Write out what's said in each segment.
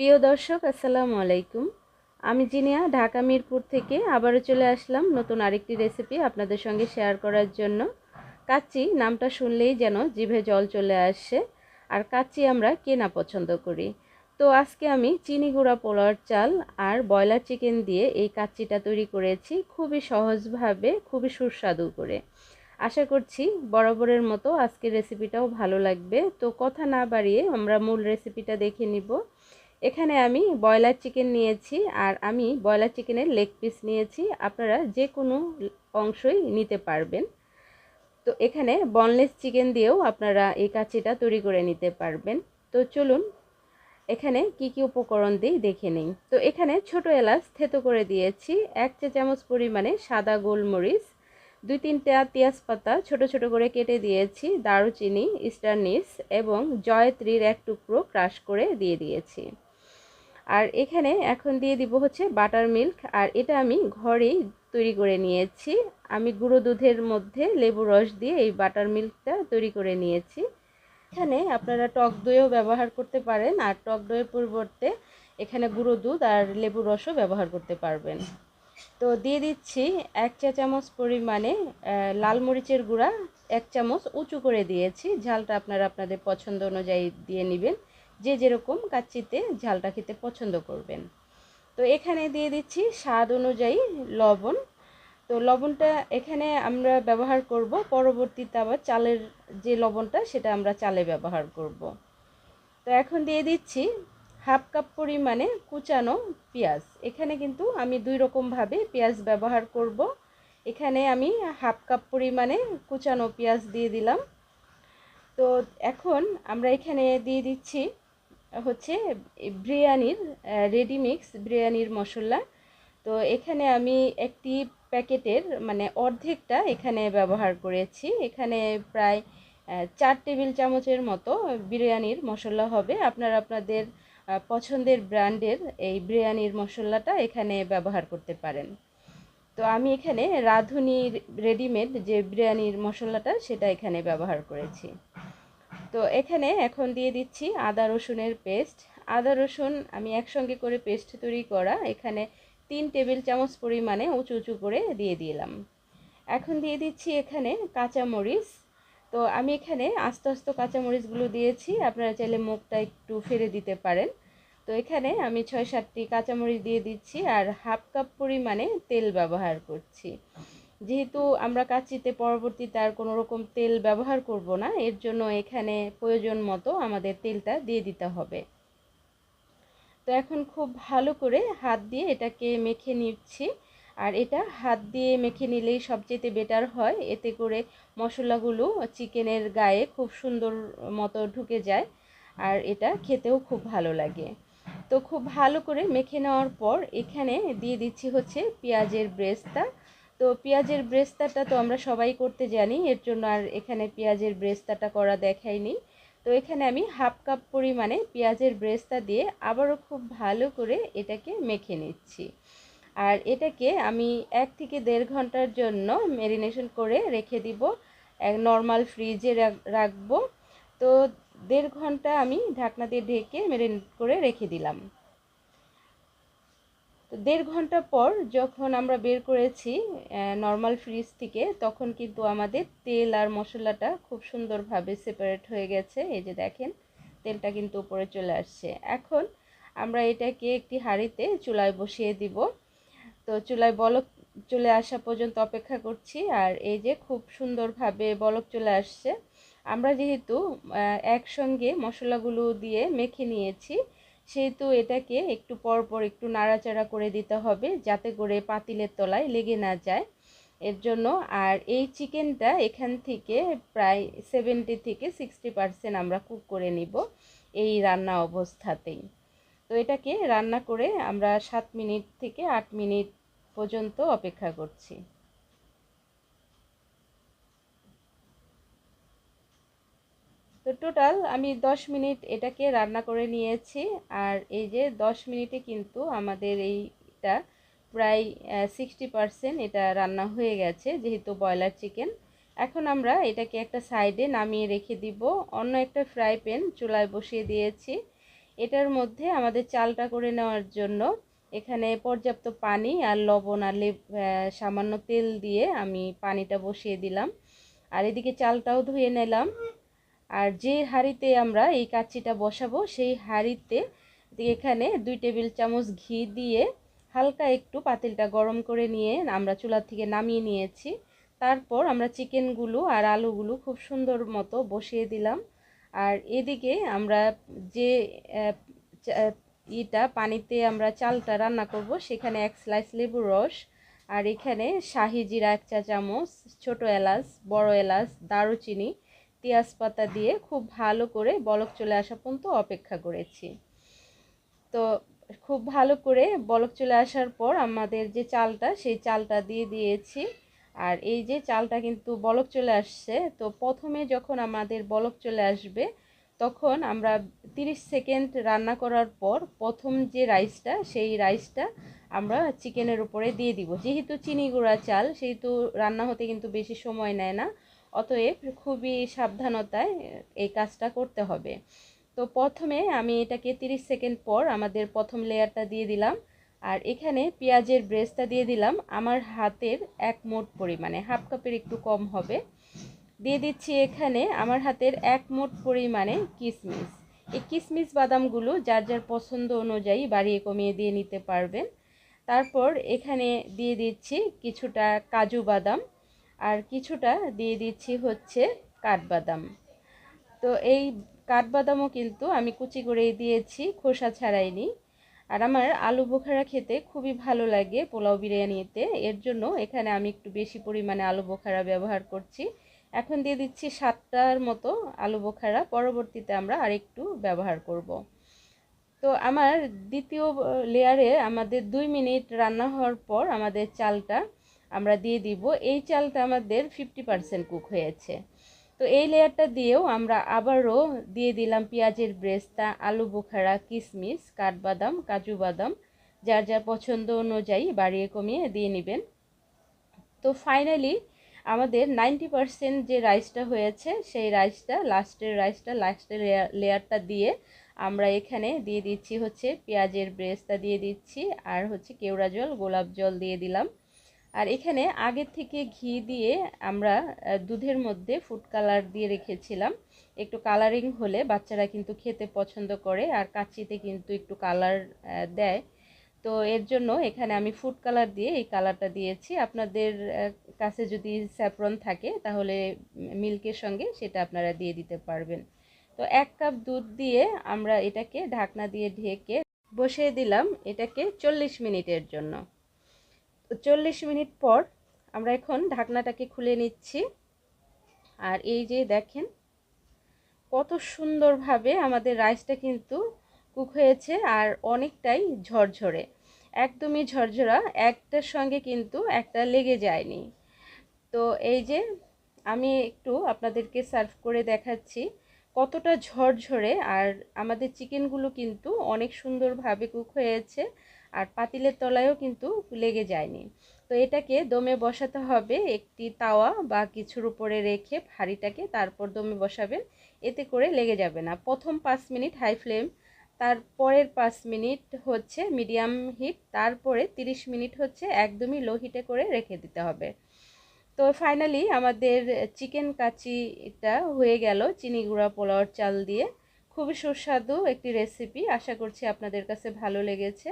প্রিয় দর্শক, আসসালামু আলাইকুম। আমি জিনিয়া, ঢাকা মিরপুর থেকে আবারও চলে আসলাম নতুন আরেকটি রেসিপি আপনাদের সঙ্গে শেয়ার করার জন্য। কাচ্চি নামটা শুনলেই যেন জিভে জল চলে আসে, আর কাচ্চি আমরা কেনা পছন্দ করি। তো আজকে আমি চিনি গুঁড়া পোলাওয়ার চাল আর ব্রয়লার চিকেন দিয়ে এই কাচ্চিটা তৈরি করেছি খুবই সহজভাবে, খুবই সুস্বাদু করে। আশা করছি বরাবরের মতো আজকের রেসিপিটাও ভালো লাগবে। তো কথা না বাড়িয়ে আমরা মূল রেসিপিটা দেখে নিব। এখানে আমি ব্রয়লার চিকেন নিয়েছি আর আমি ব্রয়লার চিকেনের লেগ পিস নিয়েছি। আপনারা যে কোনো অংশই নিতে পারবেন। তো এখানে বনলেস চিকেন দিয়েও আপনারা এই কাচিটা তৈরি করে নিতে পারবেন। তো চলুন, এখানে কি কি উপকরণ দিই দেখে নিই। তো এখানে ছোট এলাচ থেতো করে দিয়েছি, এক চা চামচ পরিমাণে সাদা গোলমরিচ, দুই তিনটা পেঁয়াজপাতা ছোট ছোট করে কেটে দিয়েছি, দারুচিনি স্টারনিস এবং জয়ত্রীর এক টুকরো ক্রাশ করে দিয়ে দিয়েছি। আর এখানে এখন দিয়ে দিব হচ্ছে বাটার মিল্ক, আর এটা আমি ঘরেই তৈরি করে নিয়েছি। আমি গুঁড়ো দুধের মধ্যে লেবু রস দিয়ে এই বাটার মিল্কটা তৈরি করে নিয়েছি। এখানে আপনারা টক দইও ব্যবহার করতে পারেন, আর টক দইয়ের পরিবর্তে এখানে গুঁড়ো দুধ আর লেবু রসও ব্যবহার করতে পারবেন। তো দিয়ে দিচ্ছি এক চা চামচ পরিমাণে লাল মরিচের গুঁড়া, এক চামচ উঁচু করে দিয়েছি, ঝালটা আপনারা আপনাদের পছন্দ অনুযায়ী দিয়ে নেবেন। যে যেরকম কাচ্চিতে ঝালটা খেতে পছন্দ করবেন। তো এখানে দিয়ে দিচ্ছি স্বাদ অনুযায়ী লবণ। তো লবণটা এখানে আমরা ব্যবহার করব, পরবর্তীতে আবার চালের যে লবণটা সেটা আমরা চালে ব্যবহার করব। তো এখন দিয়ে দিচ্ছি হাফ কাপ পরিমাণে কুচানো পেঁয়াজ। এখানে কিন্তু আমি দুই রকমভাবে পেঁয়াজ ব্যবহার করব। এখানে আমি হাফ কাপ পরিমাণে কুচানো পেঁয়াজ দিয়ে দিলাম। তো এখন আমরা এখানে দিয়ে দিচ্ছি হচ্ছে বিরিয়ানির রেডিমিক্স বিরিয়ানির মশলা। তো এখানে আমি একটি প্যাকেটের মানে অর্ধেকটা এখানে ব্যবহার করেছি। এখানে প্রায় চার টেবিল চামচের মতো বিরিয়ানির মশলা হবে। আপনারা আপনাদের পছন্দের ব্র্যান্ডের এই বিরিয়ানির মশলাটা এখানে ব্যবহার করতে পারেন। তো আমি এখানে রাঁধুনি রেডিমেড যে বিরিয়ানির মশলাটা, সেটা এখানে ব্যবহার করেছি। তো এখানে এখন দিয়ে দিচ্ছি আদা রসুনের পেস্ট। আদা রসুন আমি একসঙ্গে করে পেস্ট তৈরি করা। এখানে তিন টেবিল চামচ পরিমাণে উঁচু উঁচু করে দিয়ে দিলাম। এখন দিয়ে দিচ্ছি এখানে কাঁচামরিচ। তো আমি এখানে আস্তে আস্তে কাঁচামরিচগুলো দিয়েছি। আপনারা চাইলে মুখটা একটু ফেলে দিতে পারেন। তো এখানে আমি ছয় সাতটি কাঁচামরিচ দিয়ে দিচ্ছি আর হাফ কাপ পরিমাণে তেল ব্যবহার করছি। যেহেতু আমরা কাচিতে পরবর্তীতে আর কোনো রকম তেল ব্যবহার করব না, এর জন্য এখানে প্রয়োজন মতো আমাদের তেলটা দিয়ে দিতে হবে। তো এখন খুব ভালো করে হাত দিয়ে এটাকে মেখে নিচ্ছি। আর এটা হাত দিয়ে মেখে নিলেই সবচেয়ে বেটার হয়। এতে করে মশলাগুলো চিকেনের গায়ে খুব সুন্দর মতো ঢুকে যায় আর এটা খেতেও খুব ভালো লাগে। তো খুব ভালো করে মেখে নেওয়ার পর এখানে দিয়ে দিচ্ছি হচ্ছে পেঁয়াজের ব্রেস্তা। তো পেঁয়াজের ব্রেস্তাটা তো আমরা সবাই করতে জানি, এর জন্য আর এখানে পেঁয়াজের ব্রেস্তাটা করা দেখাইনি। তো এখানে আমি হাফ কাপ পরিমাণে পেঁয়াজের ব্রেস্তা দিয়ে আবারও খুব ভালো করে এটাকে মেখে নিচ্ছি। আর এটাকে আমি এক থেকে দেড় ঘণ্টার জন্য ম্যারিনেশন করে রেখে দিব, এক নর্মাল ফ্রিজে রাখব। তো দেড় ঘণ্টা আমি ঢাকনা দিয়ে ঢেকে ম্যারিনেট করে রেখে দিলাম। তো দেড় ঘণ্টা পর যখন আমরা বের করেছি নর্মাল ফ্রিজ থেকে, তখন কিন্তু আমাদের তেল আর মশলাটা খুব সুন্দরভাবে সেপারেট হয়ে গেছে। এই যে দেখেন, তেলটা কিন্তু উপরে চলে আসছে। এখন আমরা এটাকে একটি হাঁড়িতে চুলায় বসিয়ে দিব। তো চুলায় বলক, চলে আসা পর্যন্ত অপেক্ষা করছি আর এই যে খুব সুন্দরভাবে বলক চলে আসছে। আমরা যেহেতু একসঙ্গে মশলাগুলো দিয়ে মেখে নিয়েছি সেহেতু এটাকে একটু পর পর একটু নাড়াচাড়া করে দিতে হবে যাতে করে পাতিলের তলায় লেগে না যায়। এর জন্য আর এই চিকেনটা এখান থেকে প্রায় সেভেন্টি থেকে সিক্সটি পারসেন্ট আমরা কুক করে নিব এই রান্না অবস্থাতেই। তো এটাকে রান্না করে আমরা সাত মিনিট থেকে আট মিনিট পর্যন্ত অপেক্ষা করছি। তো টোটাল আমি 10 মিনিট এটাকে রান্না করে নিয়েছি। আর এই যে 10 মিনিটে কিন্তু আমাদের এইটা প্রায় সিক্সটি পারসেন্ট এটা রান্না হয়ে গেছে, যেহেতু ব্রয়লার চিকেন এখন আমরা এটাকে একটা সাইডে নামিয়ে রেখে দিব। অন্য একটা ফ্রাই প্যান চুলায় বসিয়ে দিয়েছি। এটার মধ্যে আমাদের চালটা করে নেওয়ার জন্য এখানে পর্যাপ্ত পানি আর লবণ আর সামান্য তেল দিয়ে আমি পানিটা বসিয়ে দিলাম। আর এদিকে চালটাও ধুয়ে নিলাম। আর যে হাঁড়িতে আমরা এই কাচ্চিটা বসাবো, সেই হাঁড়িতে এখানে দুই টেবিল চামচ ঘি দিয়ে হালকা একটু পাতিলটা গরম করে নিয়ে আমরা চুলা থেকে নামিয়ে নিয়েছি। তারপর আমরা চিকেনগুলো আর আলুগুলো খুব সুন্দর মতো বসিয়ে দিলাম। আর এদিকে আমরা যে ইটা পানিতে আমরা চালটা রান্না করব, সেখানে এক স্লাইস লেবুর রস আর এখানে শাহি জিরা এক চা চামচ, ছোটো এলাচ, বড় এলাচ, দারুচিনি পেঁয়াজ পাতা দিয়ে খুব ভালো করে বলক চলে আসা পর্যন্ত অপেক্ষা করেছি। তো খুব ভালো করে বলক চলে আসার পর আমাদের যে চালটা, সেই চালটা দিয়ে দিয়েছি। আর এই যে চালটা কিন্তু বলক চলে আসছে, তো প্রথমে যখন আমাদের বলক চলে আসবে, তখন আমরা 30 সেকেন্ড রান্না করার পর প্রথম যে রাইসটা, সেই রাইসটা আমরা চিকেনের উপরে দিয়ে দিব। যেহেতু চিনি গুঁড়া চাল, সেহেতু রান্না হতে কিন্তু বেশি সময় নেয় না। অতএব খুবই সাবধানতায় এই কাজটা করতে হবে। তো প্রথমে আমি এটাকে 30 সেকেন্ড পর আমাদের প্রথম লেয়ারটা দিয়ে দিলাম। আর এখানে পেঁয়াজের ব্রেসটা দিয়ে দিলাম। আমার হাতের এক মোট পরিমাণে, হাফ কাপের একটু কম হবে। দিয়ে দিচ্ছি এখানে আমার হাতের এক মোট পরিমাণে কিশমিশ এই কিশমিশ বাদামগুলো যার যার পছন্দ অনুযায়ী বাড়িয়ে কমিয়ে দিয়ে নিতে পারবেন। তারপর এখানে দিয়ে দিচ্ছি কিছুটা কাজু বাদাম। আর কিছুটা দিয়ে দিচ্ছি হচ্ছে কাঠবাদাম। তো এই কাঠবাদামও কিন্তু আমি কুচি করেই দিয়েছি, খোসা ছাড়াইনি। আর আমার আলু বোখারা খেতে খুবই ভালো লাগে পোলাও বিরিয়ানিতে। এর জন্য এখানে আমি একটু বেশি পরিমাণে আলু বোখারা ব্যবহার করছি। এখন দিয়ে দিচ্ছি সাতটার মতো আলু বোখারা, পরবর্তীতে আমরা আরেকটু ব্যবহার করব। তো আমার দ্বিতীয় লেয়ারে আমাদের দুই মিনিট রান্না হওয়ার পর আমাদের চালটা আমরা দিয়ে দিব। এই চালটা আমাদের ফিফটি পারসেন্ট কুক হয়েছে। তো এই লেয়ারটা দিয়েও আমরা আবারও দিয়ে দিলাম পেঁয়াজের ব্রেস্তা, আলু বোখারা কিশমিশ কাঠবাদাম, কাজু বাদাম, যার যার পছন্দ অনুযায়ী বাড়িয়ে কমিয়ে দিয়ে নেবেন। তো ফাইনালি আমাদের নাইনটি পারসেন্ট যে রাইসটা হয়েছে, সেই রাইসটা লাস্টের রাইসটা লাস্টের লেয়ারটা দিয়ে আমরা এখানে দিয়ে দিচ্ছি হচ্ছে পেঁয়াজের ব্রেস্তা দিয়ে দিচ্ছি, আর হচ্ছে কেওড়া জল, গোলাপ জল দিয়ে দিলাম। আর এখানে আগে থেকে ঘি দিয়ে আমরা দুধের মধ্যে ফুড কালার দিয়ে রেখেছিলাম। একটু কালারিং হলে বাচ্চারা কিন্তু খেতে পছন্দ করে আর কাচিতে কিন্তু একটু কালার দেয়। তো এর জন্য এখানে আমি ফুড কালার দিয়ে এই কালারটা দিয়েছি। আপনাদের কাছে যদি স্যাফরন থাকে তাহলে মিল্কের সঙ্গে সেটা আপনারা দিয়ে দিতে পারবেন। তো এক কাপ দুধ দিয়ে আমরা এটাকে ঢাকনা দিয়ে ঢেকে বসিয়ে দিলাম এটাকে চল্লিশ মিনিটের জন্য। চল্লিশ মিনিট পর আমরা এখন ঢাকনাটাকে খুলে নিচ্ছি। আর এই যে দেখেন, কত সুন্দরভাবে আমাদের রাইসটা কিন্তু কুক হয়েছে আর অনেকটাই ঝরঝরে। একদমই ঝরঝরা, একটার সঙ্গে কিন্তু একটা লেগে যায়নি। তো এই যে আমি একটু আপনাদেরকে সার্ভ করে দেখাচ্ছি কতটা ঝরঝরে আর আমাদের চিকেনগুলো কিন্তু অনেক সুন্দরভাবে কুক হয়েছে। আর পাতিলের তলায়ও কিন্তু লেগে যায়নি। তো এটাকে দমে বসাতে হবে একটি তাওয়া বা কিছুর উপরে রেখে হাঁড়িটাকে তারপর দমে বসাবেন। এতে করে লেগে যাবে না। প্রথম পাঁচ মিনিট হাই ফ্লেম তারপরের পাঁচ মিনিট হচ্ছে মিডিয়াম হিট, তারপরে 30 মিনিট হচ্ছে একদমই লো হিটে করে রেখে দিতে হবে। তো ফাইনালি আমাদের চিকেন কাচিটা হয়ে গেল চিনি গুঁড়া পোলাওয়ার চাল দিয়ে। খুবই সুস্বাদু একটি রেসিপি। আশা করছি আপনাদের কাছে ভালো লেগেছে।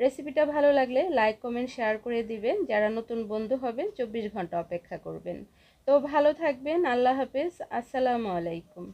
রেসিপিটা ভালো লাগলে লাইক কমেন্ট শেয়ার করে দিবেন। যারা নতুন বন্ধু হবেন, চব্বিশ ঘণ্টা অপেক্ষা করবেন। তো ভালো থাকবেন, আল্লাহ হাফেজ। আসসালামু আলাইকুম।